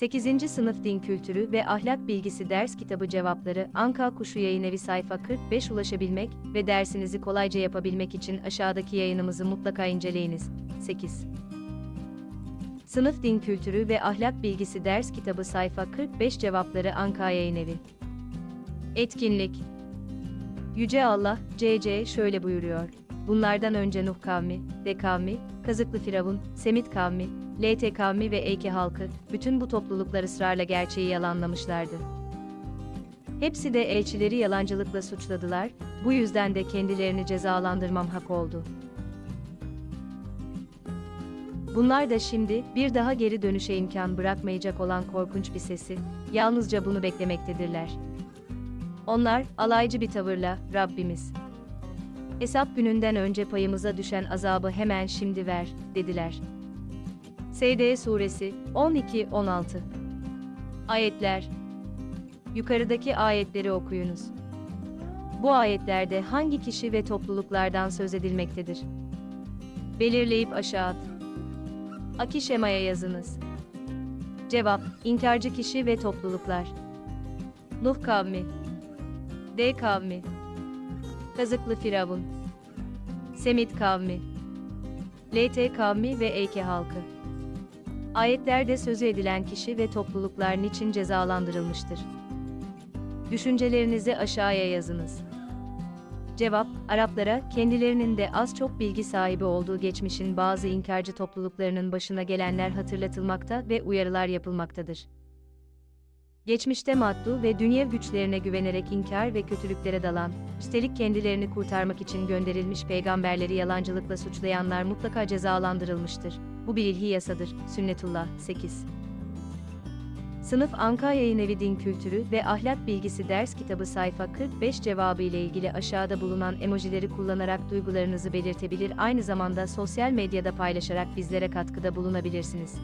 8. Sınıf Din Kültürü ve Ahlak Bilgisi Ders Kitabı Cevapları Anka Kuşu Yayınevi sayfa 45 ulaşabilmek ve dersinizi kolayca yapabilmek için aşağıdaki yayınımızı mutlaka inceleyiniz. 8. Sınıf Din Kültürü ve Ahlak Bilgisi Ders Kitabı sayfa 45 Cevapları Anka Yayınevi Etkinlik Yüce Allah, CC şöyle buyuruyor. Bunlardan önce Nuh kavmi, De kavmi, Kazıklı Firavun, Semit kavmi, LT kavmi ve Eyke halkı, bütün bu topluluklar ısrarla gerçeği yalanlamışlardı. Hepsi de elçileri yalancılıkla suçladılar, bu yüzden de kendilerini cezalandırmam hak oldu. Bunlar da şimdi, bir daha geri dönüşe imkan bırakmayacak olan korkunç bir sesi, yalnızca bunu beklemektedirler. Onlar, alaycı bir tavırla, Rabbimiz. Hesap gününden önce payımıza düşen azabı hemen şimdi ver, dediler. SD Suresi 12-16 Ayetler Yukarıdaki ayetleri okuyunuz. Bu ayetlerde hangi kişi ve topluluklardan söz edilmektedir? Belirleyip aşağı at. Aki şemaya yazınız. Cevap, inkarcı kişi ve topluluklar. Nuh kavmi, D kavmi, Kazıklı Firavun, Semit kavmi, LT kavmi ve Eyke halkı. Ayetlerde sözü edilen kişi ve topluluklar niçin cezalandırılmıştır? Düşüncelerinizi aşağıya yazınız. Cevap, Araplara kendilerinin de az çok bilgi sahibi olduğu geçmişin bazı inkarcı topluluklarının başına gelenler hatırlatılmakta ve uyarılar yapılmaktadır. Geçmişte maddu ve dünya güçlerine güvenerek inkar ve kötülüklere dalan, üstelik kendilerini kurtarmak için gönderilmiş peygamberleri yalancılıkla suçlayanlar mutlaka cezalandırılmıştır. Bu bir ilhi yasadır. Sünnetullah 8 Sınıf Anka Yayınevi Din Kültürü ve Ahlak Bilgisi Ders Kitabı sayfa 45 cevabı ile ilgili aşağıda bulunan emojileri kullanarak duygularınızı belirtebilir aynı zamanda sosyal medyada paylaşarak bizlere katkıda bulunabilirsiniz.